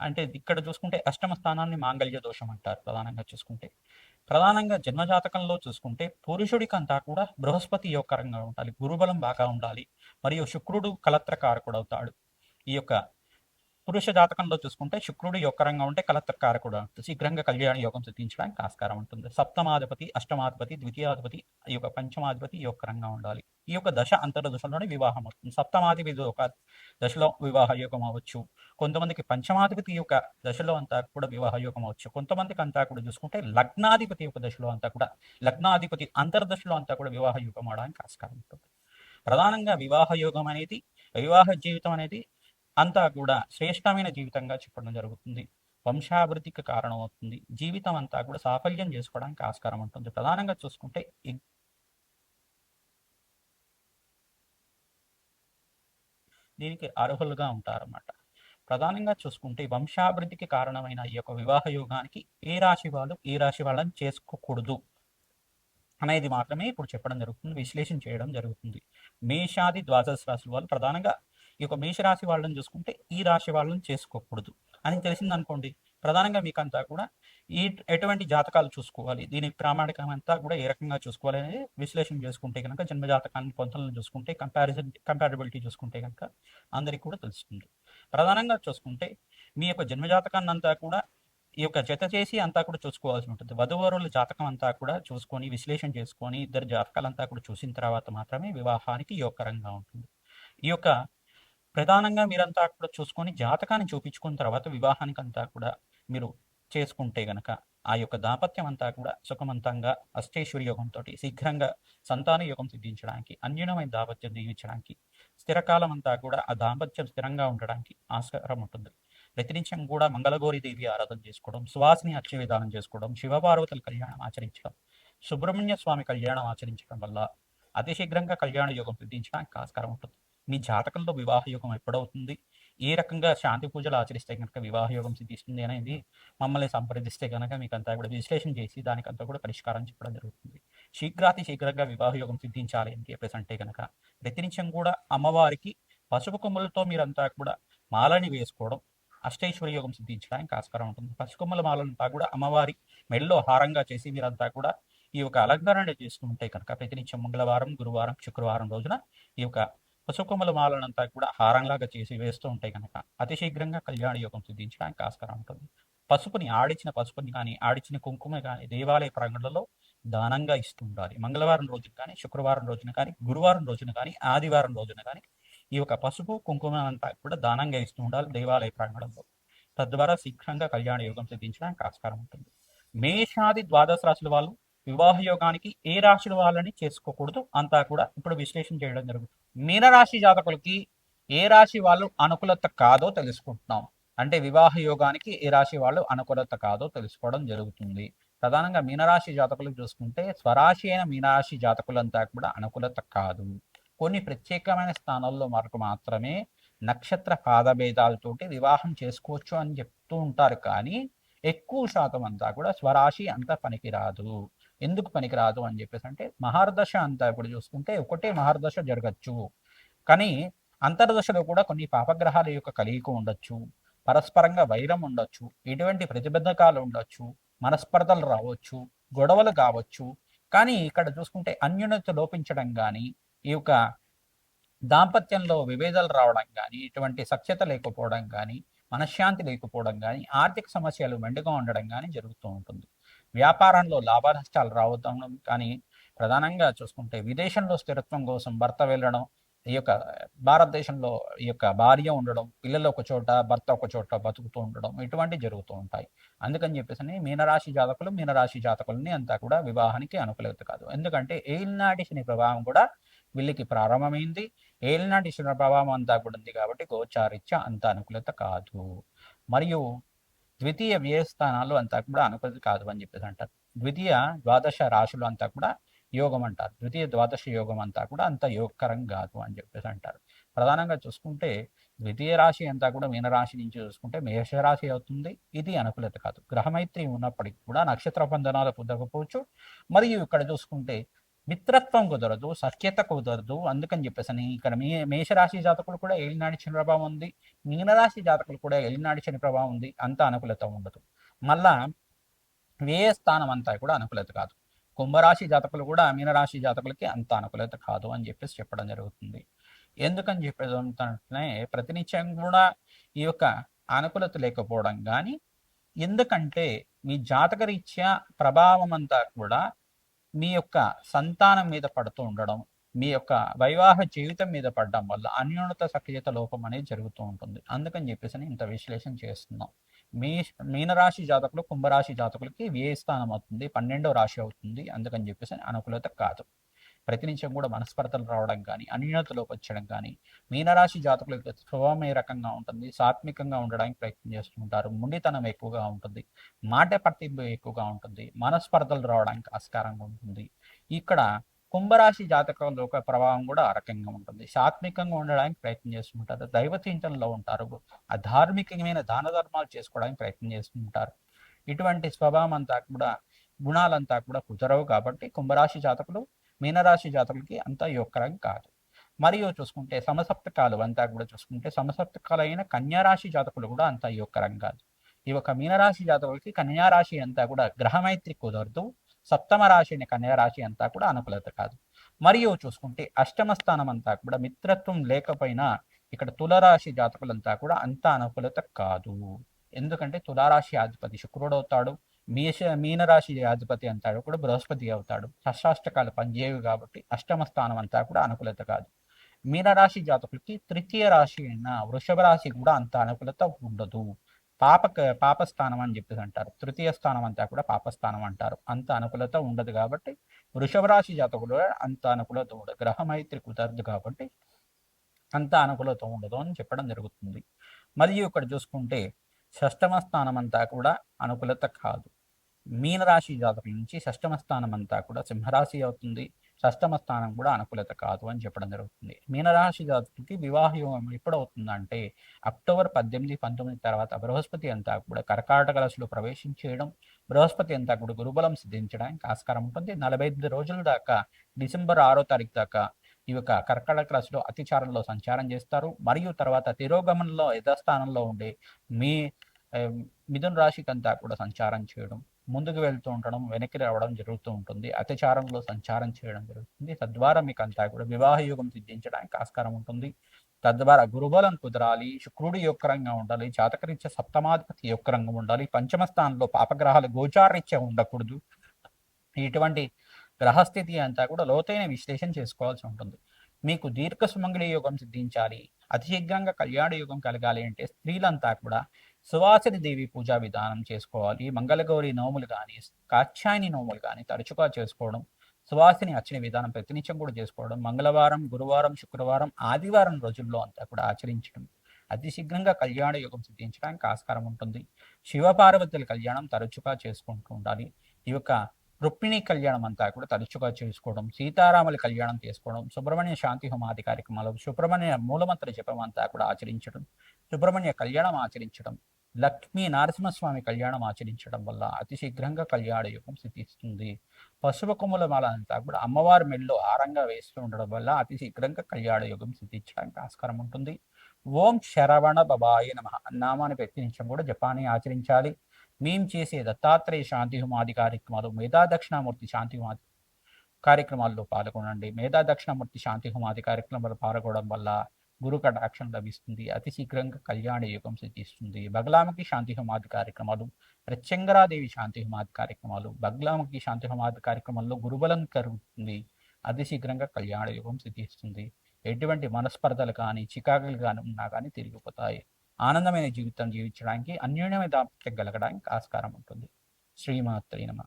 అంటే ఇక్కడ చూసుకుంటే అష్టమ స్థానాన్ని మాంగళ్య దోషం అంటారు ప్రధానంగా చూసుకుంటే. ప్రధానంగా జన్మజాతకంలో చూసుకుంటే పురుషుడికి అంతా కూడా బృహస్పతి యోగకరంగా ఉండాలి గురుబలం బాగా ఉండాలి మరియు శుక్రుడు కలత్రకారకుడు అవుతాడు ఈ యొక్క పురుష జాతకంలో చూసుకుంటే శుక్రుడు యోగకరంగా ఉంటే కలత్రకారకుడు శీఘ్రంగా కళ్యాణ యోగం సిద్ధించడానికి ఆస్కారం ఉంటుంది. సప్తమాధిపతి అష్టమాధిపతి ద్వితీయాధిపతి ఈ యొక్క పంచమాధిపతి యోగకరంగా ఉండాలి. ఈ యొక్క దశ అంతర దశలోనే వివాహం అవుతుంది. సప్తమాధిపతి ఒక దశలో వివాహ యోగం అవ్వచ్చు. కొంతమందికి పంచమాధిపతి యొక్క దశలో అంతా కూడా వివాహ యోగం అవ్వచ్చు. కొంతమందికి అంతా కూడా చూసుకుంటే లగ్నాధిపతి యొక్క దశలో అంతా కూడా లగ్నాధిపతి అంతర్దశలో అంతా కూడా వివాహ యోగం అవడానికి ఆస్కారం ఉంటుంది. ప్రధానంగా వివాహ యోగం అనేది వివాహ జీవితం అనేది అంతా కూడా శ్రేష్టమైన జీవితంగా చెప్పడం జరుగుతుంది. వంశాభివృద్ధికి కారణం అవుతుంది జీవితం అంతా కూడా సాఫల్యం చేసుకోవడానికి ఆస్కారం ఉంటుంది. ప్రధానంగా చూసుకుంటే దీనికి అర్హులుగా ఉంటారన్నమాట. ప్రధానంగా చూసుకుంటే వంశాభివృద్ధికి కారణమైన ఈ యొక్క వివాహ యోగానికి ఏ రాశి వాళ్ళు ఏ రాశి వాళ్ళని చేసుకోకూడదు అనేది మాత్రమే ఇప్పుడు చెప్పడం జరుగుతుంది విశ్లేషణ చేయడం జరుగుతుంది. మేషాది ద్వాదశ రాశుల వాళ్ళు ప్రధానంగా ఈ యొక్క మేషరాశి వాళ్ళని చూసుకుంటే ఈ రాశి వాళ్ళని చేసుకోకూడదు. అని తెలిసింది అనుకోండి ప్రధానంగా మీకంతా కూడా ఈ ఎటువంటి జాతకాలు చూసుకోవాలి? దీని ప్రామాణికం అంతా కూడా ఏ రకంగా చూసుకోవాలి అనేది విశ్లేషణ చేసుకుంటే కనుక జన్మ జాతకాన్ని పొంతలను చూసుకుంటే కంపారిజన్ కంపారిబిలిటీ చూసుకుంటే కనుక అందరికీ కూడా తెలుస్తుంది. ప్రధానంగా చూసుకుంటే మీ యొక్క జన్మ జాతకాన్ని అంతా కూడా ఈ యొక్క జత చేసి అంతా కూడా చూసుకోవాల్సి ఉంటుంది. వధువరుల జాతకం అంతా కూడా చూసుకొని విశ్లేషణ చేసుకొని ఇద్దరు జాతకాలంతా కూడా చూసిన తర్వాత మాత్రమే వివాహానికి యోగకరంగా ఉంటుంది. ఈ యొక్క ప్రధానంగా మీరంతా కూడా చూసుకొని జాతకాన్ని చూపించుకున్న తర్వాత వివాహానికి అంతా కూడా మీరు చేసుకుంటే గనక ఆ యొక్క దాంపత్యం అంతా కూడా సుఖమంతంగా అష్టేశ్వరి యోగంతో శీఘ్రంగా సంతాన యోగం సిద్ధించడానికి అన్యూనమైన దాంపత్యం దీవించడానికి స్థిరకాలం అంతా కూడా ఆ దాంపత్యం స్థిరంగా ఉండడానికి ఆస్కారం ఉంటుంది. ప్రతినిత్యం కూడా మంగళగౌరి దేవి ఆరాధన చేసుకోవడం సువాసిని అర్చ విధానం చేసుకోవడం శివపార్వతుల కళ్యాణం ఆచరించడం సుబ్రహ్మణ్య స్వామి కళ్యాణం ఆచరించడం వల్ల అతి శీఘ్రంగా కళ్యాణ యోగం సిద్ధించడానికి ఆస్కారం ఉంటుంది. మీ జాతకంలో వివాహ యోగం ఎప్పుడవుతుంది? ఏ రకంగా శాంతి పూజలు ఆచరిస్తే కనుక వివాహ యోగం సిద్ధిస్తుంది అనేది మమ్మల్ని సంప్రదిస్తే కనుక మీకు అంతా కూడా విశ్లేషణ చేసి దానికంతా కూడా పరిష్కారం చెప్పడం జరుగుతుంది. శీఘ్రాతి శీఘ్రంగా వివాహ యోగం సిద్ధించాలి అని చెప్పేసి అంటే కనుక ప్రతినిత్యం కూడా అమ్మవారికి పసుపు కొమ్ములతో మీరంతా కూడా మాలని వేసుకోవడం అష్టైశ్వర్య యోగం సిద్ధించడానికి ఆస్కారం ఉంటుంది. పసుకొమ్మల మాలంతా కూడా అమ్మవారి మెడలో హారంగా చేసి మీరంతా కూడా ఈ యొక్క అలంకరణ చేసుకుంటే కనుక ప్రతినిత్యం మంగళవారం గురువారం శుక్రవారం రోజున ఈ యొక్క పసుకొమ్మల మాలనంతా కూడా హారంలాగా చేసి వేస్తూ ఉంటే కనుక అతి శీఘ్రంగా కళ్యాణ యోగం సిద్ధించడానికి ఆస్కారం ఉంటుంది. పసుపుని ఆడిచిన పసుపుని కానీ ఆడిచిన కుంకుమ కానీ దేవాలయ ప్రాంగణంలో దానంగా ఇస్తూ ఉండాలి. మంగళవారం రోజున కానీ శుక్రవారం రోజున కానీ గురువారం రోజున కానీ ఆదివారం రోజున కానీ ఈ యొక్క పసుపు కుంకుమ అంతా కూడా దానంగా ఇస్తూ ఉండాలి దేవాలయ ప్రాంగణంలో. తద్వారా శీఘ్రంగా కళ్యాణ యోగం సిద్ధించడానికి ఆస్కారం ఉంటుంది. మేషాది ద్వాదశ రాశుల వాళ్ళు వివాహ యోగానికి ఏ రాశుల వాళ్ళని చేసుకోకూడదు అంతా కూడా ఇప్పుడు విశ్లేషణ చేయడం జరుగుతుంది. మీనరాశి జాతకులకి ఏ రాశి వాళ్ళు అనుకూలత కాదో తెలుసుకుంటున్నాం. అంటే వివాహ యోగానికి ఏ రాశి వాళ్ళు అనుకూలత కాదో తెలుసుకోవడం జరుగుతుంది. ప్రధానంగా మీనరాశి జాతకులు చూసుకుంటే స్వరాశి అయిన మీనరాశి జాతకులంతా కూడా అనుకూలత కాదు. కొన్ని ప్రత్యేకమైన స్థానాల్లో మనకు మాత్రమే నక్షత్ర పాదభేదాలతోటి వివాహం చేసుకోవచ్చు అని చెప్తూ ఉంటారు కానీ ఎక్కువ శాతం అంతా కూడా స్వరాశి అంత పనికిరాదు. ఎందుకు పనికిరాదు అని చెప్పేసి అంటే మహార్దశ అంతా ఇప్పుడు చూసుకుంటే ఒకటే మహార్దశ జరగచ్చు. కానీ అంతర్దశలో కూడా కొన్ని పాపగ్రహాల యొక్క కలయిక ఉండొచ్చు పరస్పరంగా వైరం ఉండొచ్చు ఎటువంటి ప్రతిబద్ధకాలు ఉండొచ్చు మనస్పర్ధలు రావచ్చు గొడవలు కావచ్చు. కానీ ఇక్కడ చూసుకుంటే అన్యోన్యత లోపించడం కానీ ఈ యొక్క దాంపత్యంలో విభేదాలు రావడం కానీ ఇటువంటి సఖ్యత లేకపోవడం కానీ మనశ్శాంతి లేకపోవడం కానీ ఆర్థిక సమస్యలు మెండుగా ఉండడం కానీ జరుగుతూ ఉంటుంది. వ్యాపారంలో లాభ నష్టాలు రావడం కానీ ప్రధానంగా చూసుకుంటే విదేశంలో స్థిరత్వం కోసం భర్త వెళ్ళడం ఈ యొక్క భారతదేశంలో ఈ యొక్క భార్య ఉండడం పిల్లలు ఒక చోట భర్త ఒక చోట బతుకుతూ ఉండడం ఇటువంటివి జరుగుతూ ఉంటాయి. అందుకని చెప్పేసి మీనరాశి జాతకులు మీనరాశి జాతకులని అంతా కూడా వివాహానికి అనుకూలత కాదు. ఎందుకంటే ఏలినాటి శని ప్రభావం కూడా వీళ్ళకి ప్రారంభమైంది. ఏలినాటి శని ప్రభావం అంతా కూడా ఉంది కాబట్టి గోచారిత్య అంత అనుకూలత కాదు. మరియు ద్వితీయ వ్యయ స్థానాలు అంతా కూడా అనుకూలత కాదు అని చెప్పేసి అంటారు. ద్వితీయ ద్వాదశ రాశులు అంతా కూడా యోగం అంటారు. ద్వితీయ ద్వాదశ యోగం అంతా కూడా అంత యోగకరం కాదు అని చెప్పేసి అంటారు. ప్రధానంగా చూసుకుంటే ద్వితీయ రాశి అంతా కూడా మీనరాశి నుంచి చూసుకుంటే మేషరాశి అవుతుంది. ఇది అనుకూలత కాదు. గ్రహమైత్రి ఉన్నప్పటికీ కూడా నక్షత్ర బంధనాలు పొందకపోవచ్చు మరియు ఇక్కడ చూసుకుంటే మిత్రత్వం కుదరదు సఖ్యత కుదరదు. అందుకని చెప్పేసి అని ఇక్కడ మీ మేషరాశి జాతకులు కూడా ఏలినాడి శని ప్రభావం ఉంది. మీనరాశి జాతకులు కూడా ఏలినాడి శని ప్రభావం ఉంది. అంత అనుకూలత ఉండదు. మళ్ళా వ్యయ స్థానం అంతా కూడా అనుకూలత కాదు. కుంభరాశి జాతకులు కూడా మీనరాశి జాతకులకి అంత అనుకూలత కాదు అని చెప్పేసి చెప్పడం జరుగుతుంది. ఎందుకని చెప్పేది అంటే ప్రతినిత్యం కూడా ఈ యొక్క అనుకూలత లేకపోవడం కానీ ఎందుకంటే మీ జాతకరీత్యా ప్రభావం అంతా కూడా మీ యొక్క సంతానం మీద పడుతూ ఉండడం మీ యొక్క వైవాహ జీవితం మీద పడడం వల్ల అన్యోన్యత సక్రియత లోపం అనేది జరుగుతూ ఉంటుంది. అందుకని చెప్పేసి ఇంత విశ్లేషణ చేస్తున్నాం. మీ మీనరాశి జాతకులు కుంభరాశి జాతకులకి వ్యయ స్థానం అవుతుంది పన్నెండో రాశి అవుతుంది. అందుకని చెప్పేసి అనుకూలత కాదు. ప్రతి నిమిషం కూడా మనస్పర్ధలు రావడం కానీ అన్యూనతలోకి వచ్చడం కానీ మీనరాశి జాతకుల యొక్క స్వభావం ఏ రకంగా ఉంటుంది సాత్వికంగా ఉండడానికి ప్రయత్నం చేస్తుంటారు ముండితనం ఎక్కువగా ఉంటుంది మాట పట్టింపు ఎక్కువగా ఉంటుంది మనస్పర్ధలు రావడానికి ఆస్కారంగా ఉంటుంది. ఇక్కడ కుంభరాశి జాతకంలో యొక్క ప్రభావం కూడా ఆ రకంగా ఉంటుంది. సాత్వికంగా ఉండడానికి ప్రయత్నం చేస్తుంటారు దైవ చింతనలో ఉంటారు అధార్మికమైన దాన ధర్మాలు చేసుకోవడానికి ప్రయత్నం చేస్తుంటారు ఇటువంటి స్వభావం అంతా కూడా గుణాలంతా కూడా కుదరవు కాబట్టి కుంభరాశి జాతకులు మీనరాశి జాతకులకి అంత యోగకరం కాదు. మరియు చూసుకుంటే సమసప్తకాలు అంతా కూడా చూసుకుంటే సమసప్తకాలైన కన్యారాశి జాతకులు కూడా అంత యోగకరం కాదు. ఈ యొక్క మీనరాశి జాతకులకి కన్యారాశి అంతా కూడా గ్రహమైత్రి కుదరదు. సప్తమ రాశి అనే కన్యారాశి అంతా కూడా అనుకూలత కాదు. మరియు చూసుకుంటే అష్టమ స్థానం అంతా కూడా మిత్రత్వం లేకపోయినా ఇక్కడ తులరాశి జాతకులంతా కూడా అంత అనుకూలత కాదు. ఎందుకంటే తులారాశి అధిపతి శుక్రుడు అవుతాడు మీష మీనరాశి అధిపతి అంతా కూడా బృహస్పతి అవుతాడు. షష్టాష్టకాలు పనిచేయవు కాబట్టి అష్టమ స్థానం అంతా కూడా అనుకూలత కాదు. మీనరాశి జాతకులకి తృతీయ రాశి అయిన వృషభ రాశి కూడా అంత అనుకూలత ఉండదు. పాప పాపస్థానం అని చెప్పేసి అంటారు. తృతీయ స్థానం అంతా కూడా పాపస్థానం అంటారు. అంత అనుకూలత ఉండదు కాబట్టి వృషభ రాశి జాతకులు అంత అనుకూలత ఉండదు. గ్రహమైత్రి కుదరదు కాబట్టి అంత అనుకూలత ఉండదు అని చెప్పడం జరుగుతుంది. మరియు ఇక్కడ చూసుకుంటే షష్టమ స్థానం అంతా కూడా అనుకూలత కాదు. మీనరాశి జాతకం నుంచి షష్టమ స్థానం అంతా కూడా సింహరాశి అవుతుంది. షష్టమ స్థానం కూడా అనుకూలత కాదు అని చెప్పడం జరుగుతుంది. మీనరాశి జాతకులకి వివాహ యోగం ఎప్పుడవుతుందంటే అక్టోబర్ పద్దెనిమిది పంతొమ్మిది తర్వాత బృహస్పతి అంతా కూడా కర్కాటక రాశిలో ప్రవేశించేయడం బృహస్పతి అంతా కూడా గురుబలం సిద్ధించడానికి ఆస్కారం ఉంటుంది. నలభై ఐదు రోజుల దాకా డిసెంబర్ ఆరో తారీఖు దాకా ఈ యొక్క కర్కాటక రాశిలో అతిచారంలో సంచారం చేస్తారు. మరియు తర్వాత తిరోగమనంలో యథాస్థానంలో ఉండే మీ మిథున రాశికి అంతా కూడా సంచారం చేయడం ముందుకు వెళ్తూ ఉండడం వెనక్కి రావడం జరుగుతూ ఉంటుంది. అతిచారంలో సంచారం చేయడం జరుగుతుంది. తద్వారా మీకు అంతా కూడా వివాహ యోగం సిద్ధించడానికి ఆస్కారం ఉంటుంది. తద్వారా గురుబలం కుదరాలి శుక్రుడు యొక్కరంగా ఉండాలి జాతకరీత్య సప్తమాధిపతి యొక్కరంగా ఉండాలి పంచమ స్థానంలో పాపగ్రహాలు గోచారీత్య ఉండకూడదు. ఇటువంటి గ్రహస్థితి అంతా కూడా లోతైన విశ్లేషణ చేసుకోవాల్సి ఉంటుంది. మీకు దీర్ఘ సుమంగళి యోగం సిద్ధించాలి. అతి శీఘ్రంగా కళ్యాణ యోగం కలగాలి అంటే స్త్రీలంతా కూడా సువాసిని దేవి పూజా విధానం చేసుకోవాలి మంగళగౌరి నోములు కానీ కాచ్యాయని నోములు కానీ తరచుగా చేసుకోవడం సువాసిని అర్చన విధానం ప్రతినిత్యం కూడా చేసుకోవడం మంగళవారం గురువారం శుక్రవారం ఆదివారం రోజుల్లో అంతా కూడా ఆచరించడం అతి శీఘ్రంగా కళ్యాణ యోగం సిద్ధించడానికి ఆస్కారం ఉంటుంది. శివపార్వతుల కళ్యాణం తరచుగా చేసుకుంటూ ఉండాలి. ఈ యొక్క రుక్మిణి కళ్యాణం అంతా కూడా తరచుగా చేసుకోవడం సీతారాముల కళ్యాణం చేసుకోవడం సుబ్రహ్మణ్య శాంతి హోమాది కార్యక్రమాలు సుబ్రహ్మణ్య మూలమంత్ర జపం అంతా కూడా ఆచరించడం సుబ్రహ్మణ్య కళ్యాణం ఆచరించడం లక్ష్మీ నరసింహస్వామి కళ్యాణం ఆచరించడం వల్ల అతి శీఘ్రంగా కళ్యాణ యుగం సిద్ధిస్తుంది. పశువ కొమ్ముల మాల అంతా కూడా అమ్మవారి మెల్లో ఆరంగా వేస్తూ ఉండడం వల్ల అతి శీఘ్రంగా కళ్యాణ యుగం సిద్ధించడానికి ఆస్కారం ఉంటుంది. ఓం శరవణ బబాయ నమ నామాన్ని ప్రతినిత్యం కూడా జపాన్ని ఆచరించాలి. మేము చేసే దత్తాత్రేయ శాంతి హుమాది కార్యక్రమాలు మేధా దక్షిణామూర్తి శాంతి హుమాది కార్యక్రమాల్లో పాల్గొనండి. మేధా దక్షిణామూర్తి శాంతి హుమాది కార్యక్రమాలు పాల్గొనడం వల్ల గురు కటాక్షం లభిస్తుంది. అతి శీఘ్రంగా కళ్యాణ యుగం సిద్ధిస్తుంది. బగ్లామకి శాంతి హోమాది కార్యక్రమాలు ప్రత్యంగరాదేవి శాంతి హోమాది కార్యక్రమాలు బగ్లామకి శాంతి హోమాది కార్యక్రమంలో గురుబలం కలుగుతుంది అతి శీఘ్రంగా కళ్యాణ యుగం సిద్ధిస్తుంది. ఎటువంటి మనస్పర్ధలు కానీ చికాకులు కానీ ఉన్నా కానీ తిరిగిపోతాయి. ఆనందమైన జీవితం జీవించడానికి అన్యోన్యమైన దాంపత్యం కలగడానికి ఆస్కారం ఉంటుంది. శ్రీమాత్రి నమ.